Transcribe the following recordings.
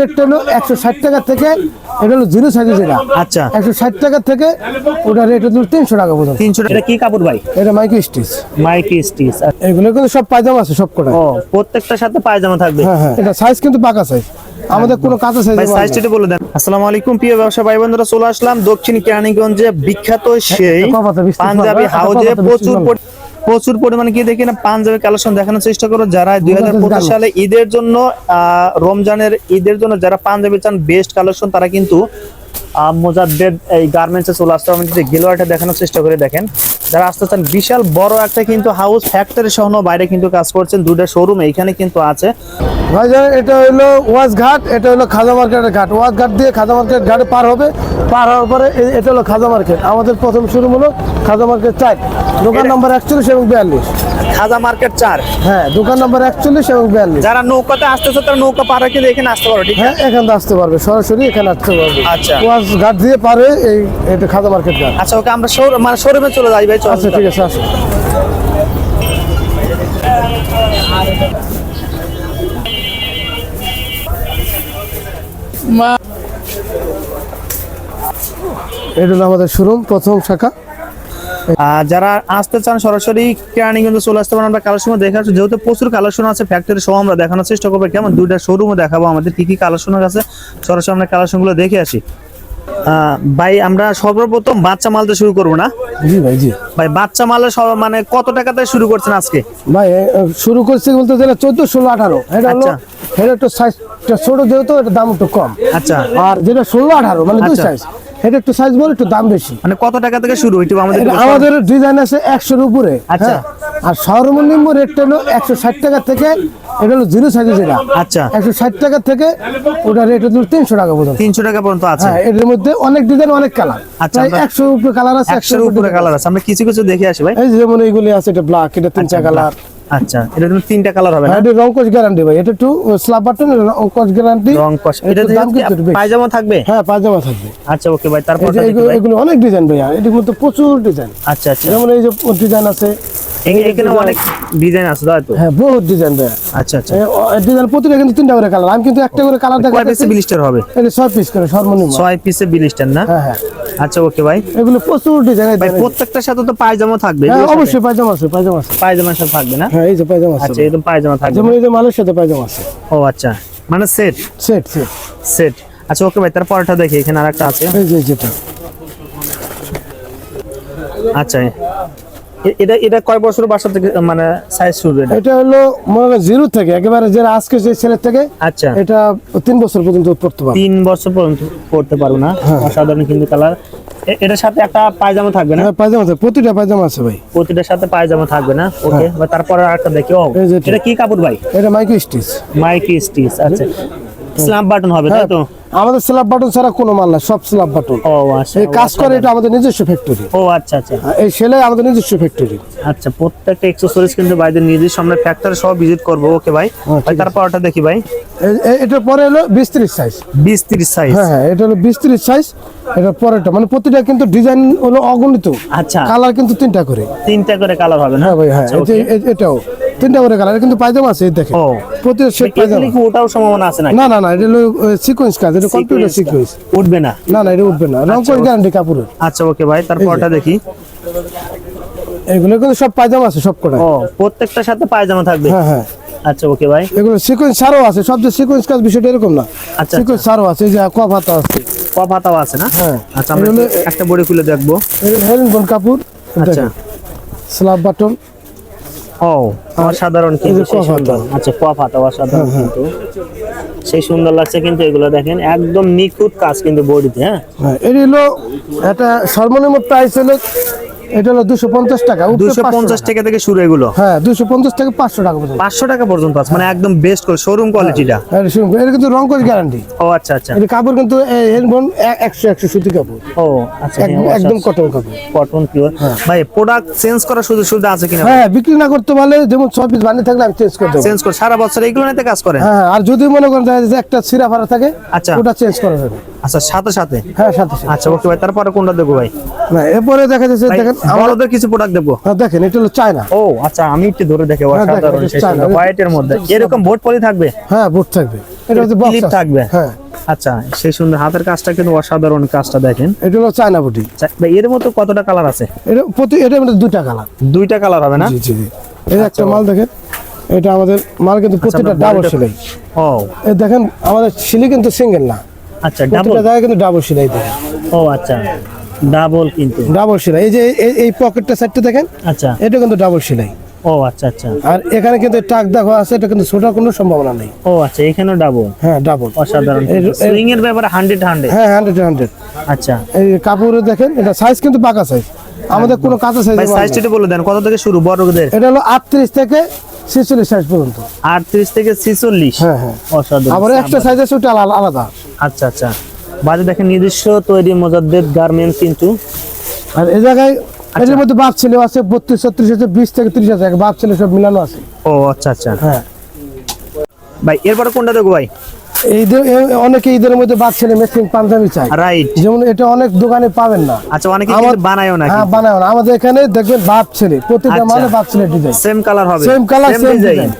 রেটটা হলো একশো ষাট টাকা থেকে এটা হলো জিরো সাইজে যেটা। আচ্ছা। একশো ষাট টাকা থেকে ওটা রেট হলো তিনশো টাকা পর্যন্ত। তিনশো এটা কি কাপড় ভাই? এটা মাইক্রো স্টিচ মাইকি স্টিচ এগুলো কিন্তু সব পায়জামা আছে সব কটা। প্রত্যেকটার সাথে পায়জামা থাকবে? হ্যাঁ হ্যাঁ। এটা সাইজ কিন্তু পাকা সাইজ আমাদের কোনো কাঁচা সাইজ সাইজটা বলে দেন। আসসালামু আলাইকুম প্রিয় ব্যবসা ভাই বন্ধুরা চলে আসলাম দক্ষিণ কেরানীগঞ্জে বিখ্যাত সেই পাঞ্জাবি হাউজে প্রচুর প্রচুর পরিমাণে কি দেখি না পাঞ্জাবি কালেকশন দেখানোর চেষ্টা করো যারা দুই হাজার পঁচিশ সালে ঈদের জন্য আহ, রমজানের ঈদের জন্য যারা পাঞ্জাবি চান বেস্ট কালেকশন তারা কিন্তু মোজাদ্দেদ এই গার্মেন্টসে চলে আসতে আমি যদি গেলোয়ারটা দেখানোর চেষ্টা করে দেখেন যারা আসতে চান বিশাল বড় একটা কিন্তু হাউস ফ্যাক্টরি সহ বাইরে কিন্তু কাজ করছেন দুটো শোরুম এইখানে কিন্তু আছে। ভাইজান এটা হলো ওয়াজ ঘাট এটা হলো খাজা মার্কেটের ঘাট। ওয়াজ ঘাট দিয়ে খাজা মার্কেট ঘাটে পার হবে। পার হওয়ার পরে এটা হলো খাজা মার্কেট। আমাদের প্রথম শুরু হলো খাজা মার্কেট চার। দোকান নম্বর একচল্লিশ এবং বিয়াল্লিশ। খাজা মার্কেট চার। হ্যাঁ দোকান নম্বর একচল্লিশ এবং বিয়াল্লিশ। যারা নৌকাতে আসতেছে তারা নৌকা পার কিন্তু এখানে আসতে পারো ঠিক হ্যাঁ এখান থেকে আসতে পারবে সরাসরি এখানে আসতে পারবে। আচ্ছা। ওয়াজ ঘাট দিয়ে পারে এই এটা খাজা মার্কেট ঘাট। আচ্ছা ওকে আমরা শোর মানে শোরুমে চলে যাই ভাই আচ্ছা ঠিক আছে আসুন এটা হলো আমাদের শোরুম প্রথম শাখা। যারা আসতে চান সরাসরি কেরানীগঞ্জে চলে আসতে পারেন। আমরা কালেকশন দেখাচ্ছি যেহেতু প্রচুর কালেকশন আছে ফ্যাক্টরি সহ আমরা দেখানোর চেষ্টা করব। কেমন? দুইটা শোরুমও দেখাবো। আমাদের কি কি কালেকশন আছে সরাসরি আমরা কালেকশনগুলো দেখে আসি। ভাই আমরা সর্বপ্রথম বাচ্চা মাল দিয়ে শুরু করব না? জি ভাই জি। ভাই বাচ্চা সব- মানে কত টাকা থেকে শুরু করছেন আজকে? ভাই শুরু করছি বলতে যেটা চোদ্দ ষোলো আঠারো। এটা হলো আচ্ছা। এটা একটু সাইজ ছোট যেহেতু এটা দাম একটু কম। আচ্ছা। আর যেটা ষোলো আঠারো মানে দুই আচ্ছা। সাইজ এটা একটু সাইজ বড় একটু দাম বেশি। মানে কত টাকা থেকে শুরু? একটু আমাদের আমাদের ডিজাইন আছে একশোর উপরে আচ্ছা। হ্যাঁ। আর সর্বনিম্ন রেটটা হলো একশো ষাট টাকা থেকে এটা হলো জিরো সাইজে যেটা। আচ্ছা। একশো ষাট টাকা থেকে ওটা রেট হলো তিনশো টাকা পর্যন্ত। তিনশো টাকা পর্যন্ত আছে। হ্যাঁ এটার মধ্যে অনেক ডিজাইন অনেক কালার আচ্ছা, একশো উপরে কালার আছে একশোর উপরে কালার আছে। আমরা কিছু কিছু দেখে আসি ভাই। এই যেমন এইগুলি আছে এটা ব্ল্যাক এটা তিনটা কালার আচ্ছা এটা তুমি তিনটা কালার হবে না? হ্যাঁ এটা রংকশ গ্যারান্টি ভাই এটা একটু স্ল্যাব বাটন রংকশ গ্যারান্টি রং কষ এটা পায়জামা থাকবে? হ্যাঁ পায়জামা থাকবে। আচ্ছা ওকে ভাই তারপর এগুলো অনেক ডিজাইন এটির মধ্যে প্রচুর ডিজাইন আচ্ছা আচ্ছা। যেমন এই যে ডিজাইন আছে এখানে অনেক ডিজাইন আছে তাই তো? হ্যাঁ বহুত ডিজাইন আচ্ছা আচ্ছা। ডিজাইন প্রতিটা কিন্তু তিনটা করে কালার আমি কিন্তু একটা করে কালার কয় পিসে বিলিস্টার হবে? এটা পিস করে সর্বনিম্ন। ছয় পিসে বিলিস্টার না? হ্যাঁ হ্যাঁ। আচ্ছা ওকে ভাই এগুলো প্রচুর ডিজাইন ভাই প্রত্যেকটার সাথে তো পায়জামা থাকবে হ্যাঁ অবশ্যই পায়জামা আছে পায়জামা আছে। পায়জামার সাথে থাকবে না? হ্যাঁ এই যে পায়জামা আছে। আচ্ছা একদম পায়জামা থাকবে। যেমন এই যে মালের সাথে পায়জামা আছে। ও আচ্ছা। মানে সেট সেট সেট সেট আচ্ছা ওকে ভাই তারপরটা দেখি এখানে আরেকটা আছে। এই যে যেটা। আচ্ছা এটা এটা কয় বছর বাসা থেকে মানে সাইজ শুরু এটা? এটা হলো মনে জিরো থেকে একেবারে যারা আজকে যে ছেলের থেকে আচ্ছা। এটা তিন বছর পর্যন্ত পড়তে পারবে। তিন বছর পর্যন্ত পড়তে পারব না? হ্যাঁ। অসাধারণ কিন্তু কালার এটার সাথে একটা পায়জামা থাকবে না? হ্যাঁ পায়জামা আছে প্রতিটা পায়জামা আছে ভাই। প্রতিটার সাথে পায়জামা থাকবে না? ওকে বা তারপরে আরেকটা দেখি। ও এটা। কি কাপড় ভাই? এটা মাইক্রো স্টিচ মাইকি স্টিচ আচ্ছা। বাটন হবে তাই হ্যাঁ। তো আমাদের স্ল্যাব বাটন ছাড়া কোনো মাল না সব স্ল্যাব বাটন ও আচ্ছা এই কাজ করে এটা আমাদের নিজস্ব ফ্যাক্টরি ও আচ্ছা আচ্ছা। এই সেলাই আমাদের নিজস্ব ফ্যাক্টরি আচ্ছা প্রত্যেকটা এক্সেসরিজ কিন্তু ভাইদের নিজের সামনে ফ্যাক্টরি সব ভিজিট করব ওকে ভাই? ভাই তারপরটা দেখি ভাই। এটার পরে হলো বিশ ত্রিশ সাইজ বিশ তিরিশ সাইজ হ্যাঁ হ্যাঁ এটা হলো বিশ ত্রিশ সাইজ এটা পরেরটা। মানে প্রতিটা কিন্তু ডিজাইন হলো অগণিত। আচ্ছা। কালার কিন্তু তিনটা করে। তিনটা করে কালার হবে না? হ্যাঁ ভাই হ্যাঁ আচ্ছা, এই যে এটাও। তিনটা করে কালার কিন্তু পায়জামা আছে এই দেখেন। ও। প্রতিটা সেট পায়জামা। ওটাও সম্ভাবনা আছে না না না এটা হলো সিকোয়েন্স কাজ এটা কম্পিউটার সিকোয়েন্স উঠবে না? না না এটা উঠবে না। রং গ্যারান্টি কাপড়ের আচ্ছা ওকে ভাই তারপরটা দেখি। এগুলো কিন্তু সব পায়জামা আছে সব কটা। ও প্রত্যেকটার সাথে পায়জামা থাকবে? হ্যাঁ হ্যাঁ। আচ্ছা ওকে ভাই। এগুলো সিকোয়েন্স ছাড়ও আছে সব যে সিকোয়েন্স কাজ বিষয়টা এরকম না। আচ্ছা, সিকোয়েন্স ছাড়ও আছে যে কপ হাতা আছে। কপ হাতাও আছে না? হ্যাঁ। আচ্ছা আমরা একটা বড়ি খুলে দেখব। হেরিং বোন কাপড় আচ্ছা। স্ল্যাব বাটন ও অসাধারণ এই কিন্তু যে সেই হাতা। আচ্ছা কপ হাতা অসাধারণ হ্যাঁ, কিন্তু। সেই সুন্দর লাগছে কিন্তু এগুলো দেখেন, একদম নিখুঁত কাজ কিন্তু বডিতে হ্যাঁ। হ্যাঁ এটা হলো এটা সর্বনিম্ন প্রাইস হলো। এটা হলো দুশো পঞ্চাশ টাকা উপরে দুশো পঞ্চাশ টাকা। টাকা থেকে শুরু এগুলো? হ্যাঁ দুশো পঞ্চাশ থেকে পাঁচশো টাকা পর্যন্ত। পাঁচশো টাকা পর্যন্ত আছে মানে একদম বেস্ট করে শোরুম কোয়ালিটিটা এটা কিন্তু রং কোচ গ্যারান্টি ও আচ্ছা আচ্ছা। এটা কাপড় কিন্তু হেলবোন সুতি কাপড়। ও আচ্ছা একদম কটন কাপড়। কটন পিওর ভাই প্রোডাক্ট চেঞ্জ করার সুযোগ সুবিধা আছে কিনা? হ্যাঁ বিক্রি না করতে পারলে যেমন ছ পিস বানিয়ে থাকলে আমি চেঞ্জ করে দেবো। চেঞ্জ করে সারা বছর এইগুলো নিতে কাজ করে হ্যাঁ আর যদি মনে করেন যে একটা সিরা ফারা থাকে আচ্ছা। ওটা চেঞ্জ করা যাবে। আচ্ছা সাথে সাথে? হ্যাঁ সাথে সাথে। আচ্ছা ওকে ভাই তারপরে কোনটা দেবো ভাই? না এরপরে দেখা যাচ্ছে দেখেন আমার বড়দের কিছু প্রোডাক্ট দেবো। হ্যাঁ, দেখেন এটা হলো চায়না ও আচ্ছা আমি একটু ধরে দেখে হ্যাঁ। হোয়াইটের মধ্যে। এরকম বোর্ড পলি থাকবে? হ্যাঁ বুট থাকবে। এটা হচ্ছে বক্স থাকবে। হ্যাঁ। আচ্ছা সেই সুন্দর হাতের কাজটা কিন্তু অসাধারণ কাজটা দেখেন। এটা হলো চায়না বুটি আচ্ছা, এর মতো কতটা কালার আছে? এটা প্রতি এটা মধ্যে দুইটা কালার দুইটা কালার হবে না? জি জি জি। এই একটা মাল দেখেন এটা আমাদের মাল কিন্তু ডাবল সেলাই। ও। এই দেখেন আমাদের সিলি কিন্তু সিঙ্গেল না। আচ্ছা ডাবল জায়গায় কিন্তু ডাবল সেলাই দেখেন ও আচ্ছা। ডাবল কিন্তু। ডাবল সেলাই। এই যে এই- পকেটটা সাইডটা দেখেন আচ্ছা। এটা কিন্তু ডাবল সেলাই। ও আচ্ছা আচ্ছা। আর এখানে কিন্তু টাক দেখো আছে এটা কিন্তু ছোটার কোনো সম্ভাবনা নেই। ও আচ্ছা এখানেও ডাবল হ্যাঁ ডাবল অসাধারণ সুইং এর ব্যাপারে হান্ড্রেড হান্ড্রেড হ্যাঁ হান্ড্রেড হান্ড্রেড আচ্ছা। এই কাপড়ে দেখেন এটা সাইজ কিন্তু পাকা সাইজ আমাদের কোনো কাঁচা সাইজ ভাই সাইজটা বলে দেন কত থেকে শুরু বড়দের? এটা হলো আটত্রিশ থেকে ছেচল্লিশ সাইজ পর্যন্ত। আটত্রিশ থেকে ছিচল্লিশ? হ্যাঁ হ্যাঁ। অসাধারণ। আবার একটা সাইজ আছে ওটা আলাদা। আচ্ছা আচ্ছা। বাজে দেখেন নিজস্ব তৈরি মোজাদ্দেদ গার্মেন্টস কিন্তু। আর এই জায়গায় আচ্ছা। এর মধ্যে বাপ ছেলে আছে বত্রিশ ছত্রিশ আছে বিশ থেকে ত্রিশ আছে বাপ ছেলে সব মিলানো আছে। ও আচ্ছা আচ্ছা। হ্যাঁ। ভাই এরপরে কোনটা দেখো ভাই? ঈদের অনেকে ঈদের মধ্যে বাপ ছেলে মেশিন পাঞ্জাবি চাই রাইট যেমন এটা অনেক দোকানে পাবেন না। আচ্ছা অনেকে কিন্তু বানায়ও না হ্যাঁ বানায় না। আমাদের এখানে দেখবেন বাপ ছেলে প্রতিটা আচ্ছা। মানে বাপ ছেলে ডিজাইন সেম কালার হবে। Same colour same design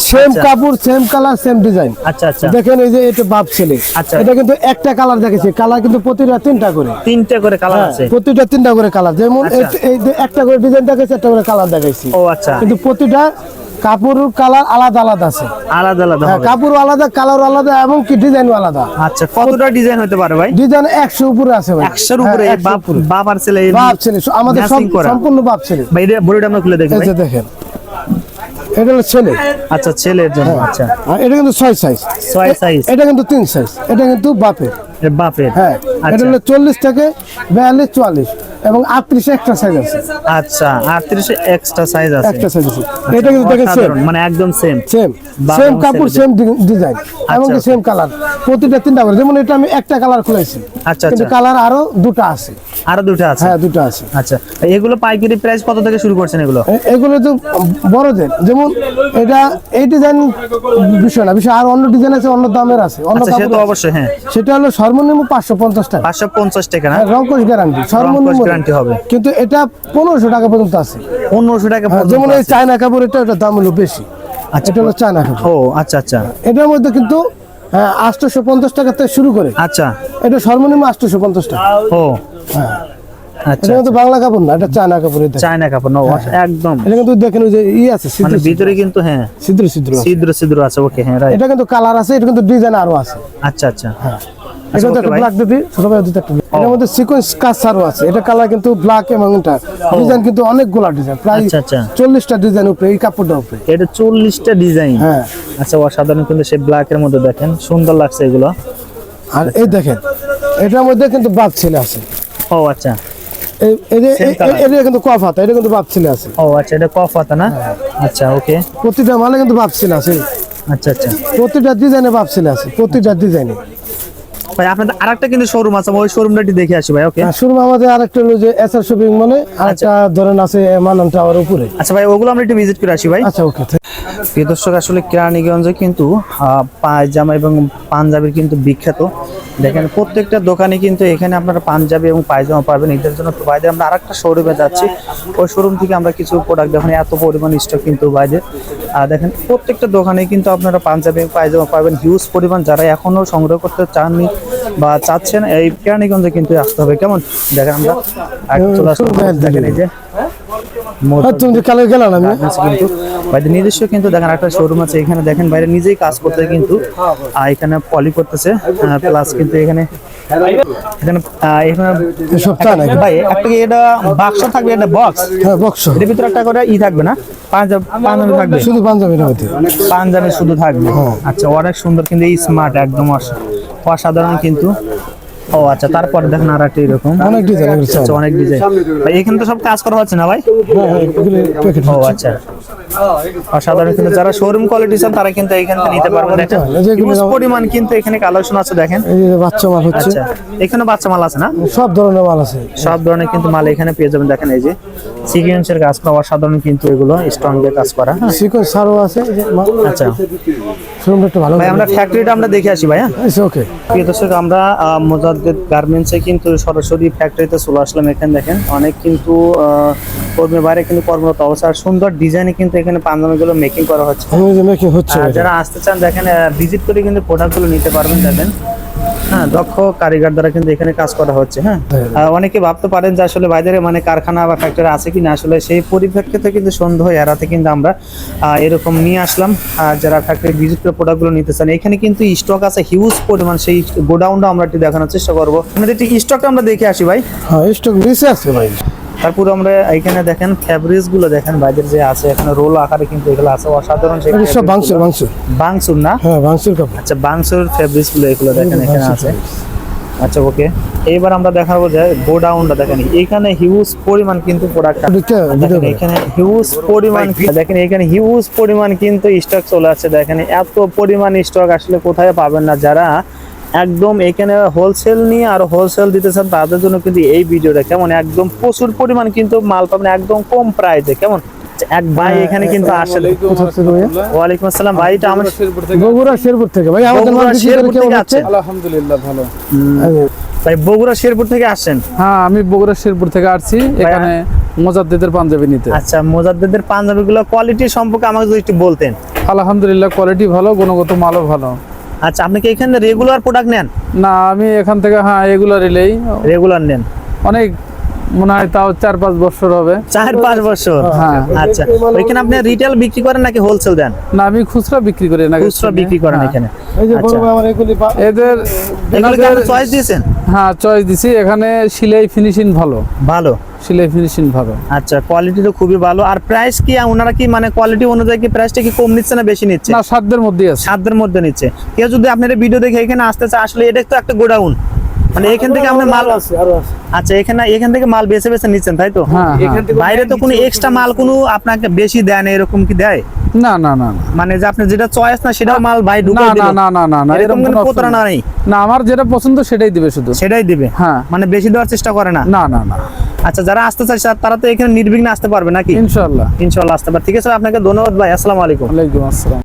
same আচ্ছা। কাপড় সেম কালার সেম ডিজাইন আচ্ছা আচ্ছা। দেখেন এই যে এটা বাপ ছেলে। আচ্ছা। এটা কিন্তু একটা কালার দেখেছি। কালার কিন্তু প্রতিটা তিনটা করে। তিনটে করে কালার হ্যাঁ, আছে। প্রতিটা তিনটা করে কালার যেমন আচ্ছা। এই- একটা করে ডিজাইন দেখাইছে একটা করে কালার দেখাইছি। ও আচ্ছা। কিন্তু প্রতিটা কাপড়ের কালার আলাদা আলাদা আছে। আলাদা আলাদা হ্যাঁ কাপড় আলাদা কালার আলাদা এবং কি ডিজাইন আলাদা। আচ্ছা কতটা ডিজাইন হতে পারে ভাই? ডিজাইন একশো উপরে আছে ভাই। একশোর উপরে হ্যাঁ, 100 বাপ উপরে। বাপ আর ছেলে বাপ ছেলে আমাদের সব সম্পূর্ণ বাপ ছেলে। ভাই বডিটা আমরা খুলে দেখেন। এটা হলো ছেলে। আচ্ছা ছেলের জন্য আচ্ছা। আর এটা কিন্তু ছয় সাইজ ছয় সাইজ এটা কিন্তু তিন সাইজ এটা কিন্তু বাপের। বাপের। হ্যাঁ। এটা আচ্ছা। হলো চল্লিশ থেকে বিয়াল্লিশ চুয়াল্লিশ। এবং আটত্রিশে একটা সাইজ আছে। আচ্ছা আটত্রিশে এক্সট্রা সাইজ আছে। একটা সাইজ আছে। এটা কিন্তু দেখেন সেম মানে একদম সেম সেম সেম কাপড় সেম ডিজাইন এবং আচ্ছা, সেম কালার প্রতিটা তিনটা করে যেমন এটা আমি একটা কালার খুলেছি। আচ্ছা কিন্তু আচ্ছা। কালার আরও দুটো আছে। আরও দুটো আছে? হ্যাঁ দুটো আছে। আচ্ছা এগুলো পাইকারি প্রাইস কত থেকে শুরু করছেন এগুলো? এগুলো তো বড়দের। যেমন এটা এই ডিজাইন বিষয় না বিষয় আর অন্য ডিজাইন আছে অন্য দামের আছে। অন্য আচ্ছা তো অবশ্যই হ্যাঁ। সেটা হলো সর্বনিম্ন পাঁচশো পঞ্চাশ টাকা। পাঁচশো পঞ্চাশ টাকা না? হ্যাঁ, রংকশ গ্যারান্টি সর্বনিম্ন গ্যারান্টি হবে। কিন্তু এটা পনেরোশো টাকা পর্যন্ত আছে। পনেরোশো টাকা হ্যাঁ, যেমন এই চায়না কাপড় এটা ওটার দাম হলো বেশি। আচ্ছা। এটা হলো চায়না কাপড়। ও আচ্ছা আচ্ছা। এটার মধ্যে কিন্তু হ্যাঁ আটশোশো পঞ্চাশ টাকা থেকে শুরু করে। আচ্ছা। এটা সর্বনিম্ন আটশোশো পঞ্চাশ টাকা। ও। আচ্ছা এটা কিন্তু বাংলা কাপড় না এটা চায়না কাপড় এটা চায়না কাপড় না একদম। এটা কিন্তু দেখেন ওই যে ই আছে মানে ভিতরে কিন্তু হ্যাঁ। ছিদ্র ছিদ্র ছিদ্র ছিদ্র আছে ওকে হ্যাঁ রাইট এটা কিন্তু কালার আছে এটা কিন্তু ডিজাইন আরও আছে। আচ্ছা আচ্ছা। হ্যাঁ। আচ্ছা, এটা ব্ল্যাক দিদি ছোট ভাই এটার মধ্যে সিকোয়েন্স কাজ আরও আছে। এটা কালার কিন্তু ব্ল্যাক এবং এটা। ডিজাইন কিন্তু অনেকগুলা ডিজাইন প্রায় আচ্ছা, আচ্ছা। চল্লিশটা ডিজাইন উপরে এই কাপড়টার উপরে। এটা চল্লিশটা ডিজাইন হ্যাঁ। আচ্ছা অসাধারণ কিন্তু সে ব্ল্যাক এর মধ্যে দেখেন। সুন্দর লাগছে এগুলো। আর এই দেখেন এটার মধ্যে কিন্তু বাপ ছেলে আছে। ও আচ্ছা. এটা কিন্তু কফ হাতা এটা কিন্তু বাপ ছেলে আছে। ও আচ্ছা এটা কফ হাতা না? আচ্ছা ওকে প্রতিটা মালে কিন্তু বাপ ছেলে আছে। আচ্ছা আচ্ছা। প্রতিটা ডিজাইনে বাপ ছেলে আছে। প্রতিটা ডিজাইনে ভাই আপনাদের আরেকটা কিন্তু শোরুম আছে ওই শোরুমটা দেখে আসি ভাই ওকে আর শুরু আমাদের আরেকটা হলো যে এসআর শপিং মলে আরেকটা ধরেন আছে মানান টাওয়ার উপরে। আচ্ছা ভাই ওগুলো আমরা একটু ভিজিট করে আসি ভাই। আচ্ছা ওকে প্রিয় দর্শক আসলে কেরানীগঞ্জে কিন্তু পায়জামা এবং পাঞ্জাবির কিন্তু বিখ্যাত। দেখেন প্রত্যেকটা দোকানে কিন্তু এখানে আপনারা পাঞ্জাবি এবং পায়জামা পাবেন। এদের জন্য তো বাইরে আমরা আরেকটা শোরুমে যাচ্ছি। ওই শোরুম থেকে আমরা কিছু প্রোডাক্ট দেখেন এত পরিমাণ স্টক কিন্তু বাইরে আর দেখেন প্রত্যেকটা দোকানে কিন্তু আপনারা পাঞ্জাবি এবং পায়জামা পাবেন। হিউজ পরিমাণ যারা এখনও সংগ্রহ করতে চাননি বা চাচ্ছেন এই কেরানীগঞ্জে কিন্তু আসতে হবে। কেমন? দেখেন আমরা। দেখেন এই যে বাইরে নিজস্ব কিন্তু দেখেন একটা শোরুম আছে এখানে দেখেন বাইরে নিজেই কাজ করতে কিন্তু এখানে পলি করতেছে প্লাস কিন্তু এখানে এখানে ভাই একটা এটা বাক্স থাকবে? এটা বক্স হ্যাঁ বক্স এর ভিতরে একটা করে ই থাকবে না? পাঞ্জাব পাঞ্জাবি থাকবে? শুধু পাঞ্জাবি শুধু থাকবে। আচ্ছা অনেক সুন্দর কিন্তু এই স্মার্ট একদম অস- অসাধারণ কিন্তু। ও আচ্ছা তারপরে দেখেন আর একটা এরকম। অনেক ডিজাইন এগুলো আচ্ছা অনেক ডিজাইন ভাই এখানে তো সব কাজ করা হচ্ছে না ভাই? ও আচ্ছা। অসাধারণ কিন্তু যারা শোরুম কোয়ালিটি চান তারা কিন্তু এখান থেকে নিতে পারবেন। দেখেন এই যে এগুলো হিউজ পরিমাণ কিন্তু এখানে কালেকশন আছে দেখেন। বাচ্চা মাল হচ্ছে। আচ্ছা এখানে বাচ্চা মাল আছে না? সব ধরনের মাল আছে। সব ধরনের কিন্তু মাল এখানে পেয়ে যাবেন দেখেন এই যে। সিকুয়েন্সের কাজ করা অসাধারণ কিন্তু এগুলো দিয়ে কাজ করা। হ্যাঁ সিকোয়েন্স সারও আছে আচ্ছা। শোরুমটা একটু ভালো ভাই আমরা ফ্যাক্টরিটা আমরা দেখে আসি ভাই হ্যাঁ ওকে প্রিয় দর্শক আমরা মোজাদ গার্মেন্টসে কিন্তু সরাসরি ফ্যাক্টরিতে চলে আসলাম এখানে দেখেন। অনেক কিন্তু আহ, কর্মী বাইরে কিন্তু কর্মরত অবস্থা। আর সুন্দর ডিজাইনে কিন্তু এখানে পাঞ্জাবিগুলো মেকিং করা হচ্ছে। যারা আসতে চান দেখেন ভিজিট করে কিন্তু প্রোডাক্টগুলো নিতে পারবেন দেখেন। হ্যাঁ দক্ষ কারিগর দ্বারা কিন্তু এখানে কাজ করা হচ্ছে হ্যাঁ। হ্যাঁ। অনেকে ভাবতে পারেন যে আসলে বাইরে মানে কারখানা বা ফ্যাক্টরি আছে কিনা আসলে সেই পরিপ্রেক্ষিতে কিন্তু সন্দেহ এড়াতে কিন্তু আমরা এরকম নিয়ে আসলাম। আর যারা ফ্যাক্টরি করে প্রোডাক্টগুলো নিতে চান এখানে কিন্তু স্টক আছে হিউজ পরিমাণ সেই গোডাউনটা আমরা একটু দেখানোর চেষ্টা করব। আমাদের একটু স্টকটা আমরা দেখে আসি ভাই। হ্যাঁ স্টক বেশি আছে ভাই। তারপরে আমরা এখানে দেখেন ফ্যাব্রিক্সগুলো দেখেন বাইরের যে আছে এখানে রোল আকারে কিন্তু এগুলো আছে অসাধারণ সব বাংসুর বাংসুর। বাংসুর না? হ্যাঁ বাংসুর কাপড়। আচ্ছা বাংসুর ফেব্রিক্সগুলো এগুলো দেখেন এখানে আছে। আচ্ছা ওকে এবার আমরা দেখাবো যে গোডাউনটা দেখেন এখানে হিউজ পরিমাণ কিন্তু প্রোডাক্ট এখানে হিউজ পরিমাণ দেখেন এখানে হিউজ পরিমাণ কিন্তু স্টক চলে আসছে। দেখেন এত পরিমাণ স্টক আসলে কোথায় পাবেন না যারা একদম এখানে হোলসেল নিয়ে আর হোলসেল দিতে চান তাদের জন্য কিন্তু এই ভিডিওটা কেমন? একদম প্রচুর পরিমাণ কিন্তু মাল পাবেন একদম কম প্রাইসে কেমন? এক ভাই এখানে কিন্তু আসে কোথা থেকে ভাইয়া? ওয়ালাইকুম আসসালাম ভাইটা আমার বগুড়া শেরপুর থেকে। ভাই আমাদের বগুড়া, মাল বিক্রি করে শেরপুর থেকে আছে? আলহামদুলিল্লাহ ভালো। ভাই বগুড়া শেরপুর থেকে আসেন হ্যাঁ আমি বগুড়া শেরপুর থেকে আসছি। এখানে মোজাদ্দেদের পাঞ্জাবি নিতে। আচ্ছা মোজাদ্দেদের পাঞ্জাবিগুলো কোয়ালিটি সম্পর্কে আমাকে যদি একটু বলতেন। আলহামদুলিল্লাহ কোয়ালিটি ভালো গুণগত মালও ভালো। আচ্ছা আপনি কি এখানে রেগুলার প্রোডাক্ট নেন? না আমি এখান থেকে হ্যাঁ রেগুলারই নেই। রেগুলার নেন। অনেক মনে হয় তাও চার পাঁচ বছর হবে। চার পাঁচ বছর? হ্যাঁ। আচ্ছা। ওইখানে আপনি রিটেল বিক্রি করেন নাকি হোলসেল দেন? না আমি খুচরা বিক্রি করি না খুচরা বিক্রি করেন হ্যাঁ। এখানে। এই যে আচ্ছা। এদের চয়েস দিয়েছেন? হ্যাঁ চয়েস দিছি। এখানে সিলাই ফিনিশিং ভালো। ভালো। সিলাই ফিনিশিং ভালো। আচ্ছা কোয়ালিটি তো খুবই ভালো। আর প্রাইস কি ওনারা কি মানে কোয়ালিটি অনুযায়ী কি প্রাইসটা কি কম নিচ্ছে না বেশি নিচ্ছে? না সাধ্যের মধ্যেই আছে। সাধ্যের মধ্যে নিচ্ছে। কেউ যদি আপনার ভিডিও দেখে এখানে আসতে চায় আসলে এটা তো একটা গোডাউন। মানে এখান থেকে আপনি মাল আছে আরও আছে। আচ্ছা এখানে এখান থেকে মাল বেছে বেছে নিচ্ছেন তাই তো? হ্যাঁ হ্যাঁ। বাইরে তো কোনো এক্সট্রা মাল কোনো আপনাকে বেশি দেয় না এরকম কি দেয়? না না না মানে যে আপনি যেটা চয়েস না সেটাও মাল ভাই ঢুকে না দিল না না না না এরকম কোনো প্রতারণা নেই। না আমার যেটা পছন্দ সেটাই দিবে শুধু। সেটাই দিবে? হ্যাঁ। মানে বেশি দেওয়ার চেষ্টা করে না? না না না। আচ্ছা যারা আসতে চায় তারা তো এখানে নির্বিঘ্নে আসতে পারবে নাকি? ইনশাল্লাহ ইনশাল্লাহ আসতে পারে ঠিক আছে আপনাকে ধন্যবাদ ভাই। আসসালামু আলাইকুম। ওয়ালাইকুম আসসালাম।